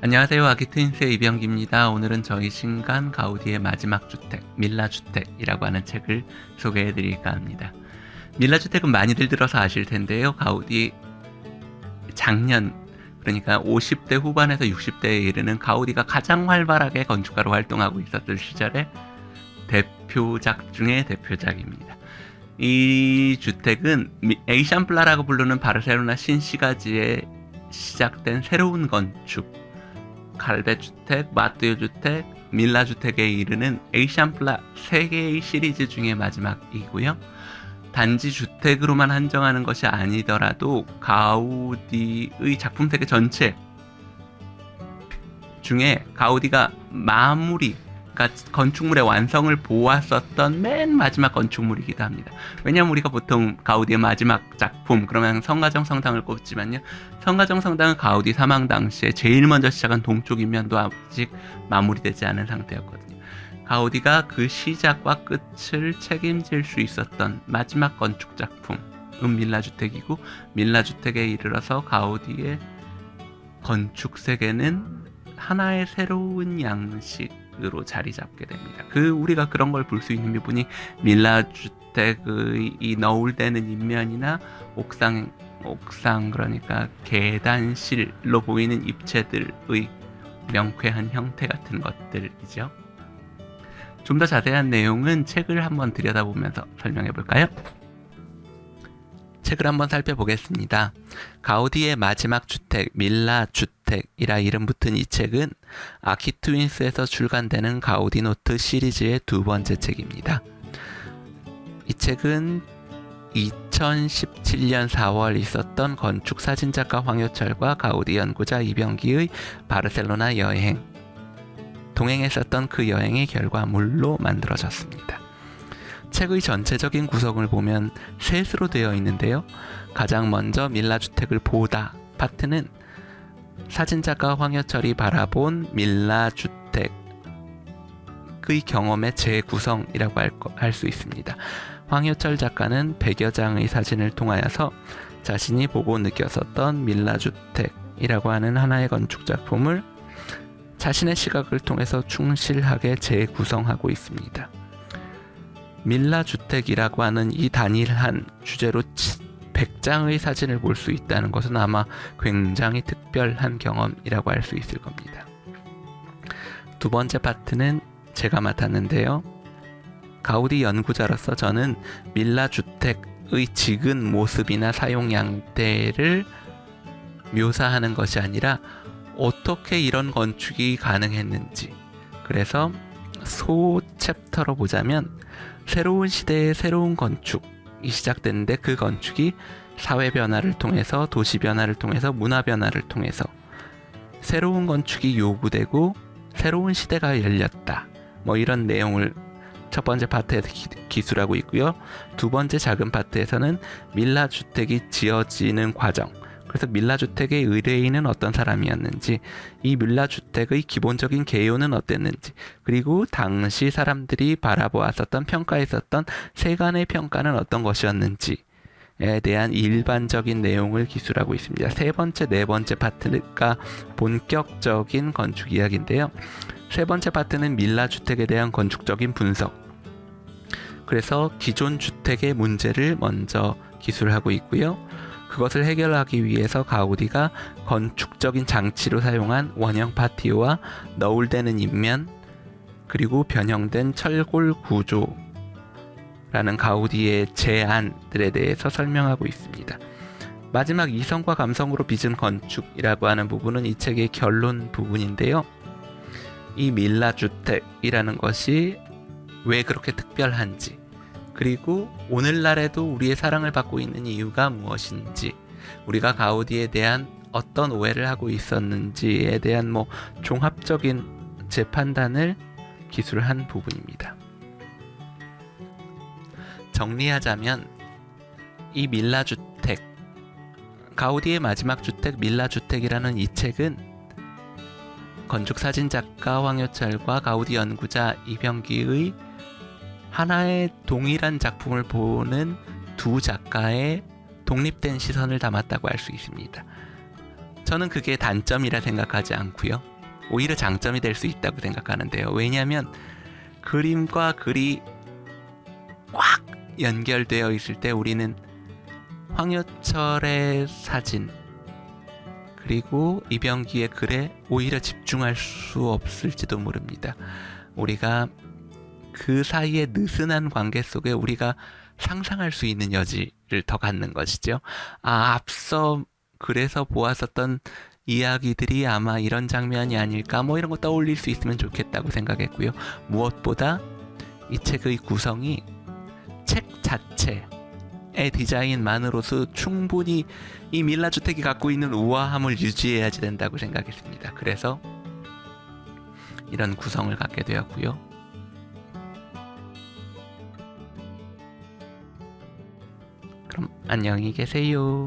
안녕하세요. 아기 트윈스의 이병기입니다. 오늘은 저희 신간 가우디의 마지막 주택, 밀라 주택이라고 하는 책을 소개해 드릴까 합니다. 밀라 주택은 많이들 들어서 아실 텐데요. 가우디 작년 그러니까 50대 후반에서 60대에 이르는 가우디가 가장 활발하게 건축가로 활동하고 있었을 시절의 대표작 중의 대표작입니다. 이 주택은 미- 에이샴플라라고 부르는 바르셀로나 신시가지에 시작된 새로운 건축 갈베 주택, 마뜨유 주택, 밀라 주택에 이르는 에이샴플라 3개의 시리즈 중에 마지막이고요. 단지 주택으로만 한정하는 것이 아니더라도 가우디의 작품 세계 전체 중에 가우디가 마무리 그러니까 건축물의 완성을 보았었던 맨 마지막 건축물이기도 합니다. 왜냐하면 우리가 보통 가우디의 마지막 작품 그러면 성가정 성당을 꼽지만요. 성가정 성당은 가우디 사망 당시에 제일 먼저 시작한 동쪽 인면도 아직 마무리되지 않은 상태였거든요. 가우디가 그 시작과 끝을 책임질 수 있었던 마지막 건축 작품 은 밀라 주택이고 밀라 주택에 이르러서 가우디의 건축 세계는 하나의 새로운 양식 으로 자리 잡게 됩니다. 그 우리가 그런 걸 볼 수 있는 부분이 밀라 주택의 이 너울대는 인면이나 옥상 옥상 그러니까 계단실로 보이는 입체들의 명쾌한 형태 같은 것들이죠. 좀 더 자세한 내용은 책을 한번 들여다보면서 설명해 볼까요? 책을 한번 살펴보겠습니다. 가우디의 마지막 주택, 밀라 주택 이라 이름 붙은 이 책은 아키트윈스에서 출간되는 가우디 노트 시리즈의 두 번째 책입니다. 이 책은 2017년 4월 있었던 건축 사진작가 황효철과 가우디 연구자 이병기의 바르셀로나 여행 동행했었던 그 여행의 결과물로 만들어졌습니다. 책의 전체적인 구성을 보면 셋으로 되어 있는데요. 가장 먼저 밀라 주택을 보다 파트는 사진작가 황효철이 바라본 밀라 주택의 경험의 재구성이라고 할 수 있습니다. 황효철 작가는 100여 장의 사진을 통하여서 자신이 보고 느꼈었던 밀라 주택이라고 하는 하나의 건축 작품을 자신의 시각을 통해서 충실하게 재구성하고 있습니다. 밀라 주택이라고 하는 이 단일한 주제로 100장의 사진을 볼 수 있다는 것은 아마 굉장히 특별한 경험이라고 할 수 있을 겁니다. 두 번째 파트는 제가 맡았는데요. 가우디 연구자로서 저는 밀라 주택의 지근 모습이나 사용 양태를 묘사하는 것이 아니라 어떻게 이런 건축이 가능했는지 그래서 소 챕터로 보자면 새로운 시대의 새로운 건축 이 시작됐는데 그 건축이 사회 변화를 통해서 도시 변화를 통해서 문화 변화를 통해서 새로운 건축이 요구되고 새로운 시대가 열렸다. 뭐 이런 내용을 첫 번째 파트에서 기, 술하고 있고요. 두 번째 작은 파트에서는 밀라 주택이 지어지는 과정. 그래서 밀라 주택의 의뢰인은 어떤 사람이었는지, 이 밀라 주택의 기본적인 개요는 어땠는지, 그리고 당시 사람들이 바라보았었던 평가했었던 세간의 평가는 어떤 것이었는지 에 대한 일반적인 내용을 기술하고 있습니다. 세 번째, 네 번째 파트가 본격적인 건축 이야기인데요. 세 번째 파트는 밀라 주택에 대한 건축적인 분석. 그래서 기존 주택의 문제를 먼저 기술하고 있고요. 그것을 해결하기 위해서 가우디가 건축적인 장치로 사용한 원형 파티오와 너울대는 인면 그리고 변형된 철골 구조라는 가우디의 제안들에 대해서 설명하고 있습니다. 마지막 이성과 감성으로 빚은 건축이라고 하는 부분은 이 책의 결론 부분인데요. 이 밀라 주택이라는 것이 왜 그렇게 특별한지 그리고 오늘날에도 우리의 사랑을 받고 있는 이유가 무엇인지 우리가 가우디에 대한 어떤 오해를 하고 있었는지에 대한 뭐 종합적인 재판단을 기술한 부분입니다. 정리하자면 이 밀라 주택 가우디의 마지막 주택 밀라 주택이라는 이 책은 건축 사진 작가 황효철과 가우디 연구자 이병기의 하나의 동일한 작품을 보는 두 작가의 독립된 시선을 담았다고 할 수 있습니다. 저는 그게 단점이라 생각하지 않고요. 오히려 장점이 될 수 있다고 생각하는데요. 왜냐하면 그림과 글이 꽉 연결되어 있을 때 우리는 황효철의 사진 그리고 이병기의 글에 오히려 집중할 수 없을지도 모릅니다. 우리가 그 사이의 느슨한 관계 속에 우리가 상상할 수 있는 여지를 더 갖는 것이죠. 아, 앞서 그래서 보았었던 이야기들이 아마 이런 장면이 아닐까 뭐 이런 거 떠올릴 수 있으면 좋겠다고 생각했고요. 무엇보다 이 책의 구성이 책 자체의 디자인만으로서 충분히 이 밀라 주택이 갖고 있는 우아함을 유지해야지 된다고 생각했습니다. 그래서 이런 구성을 갖게 되었고요. 그럼 안녕히 계세요.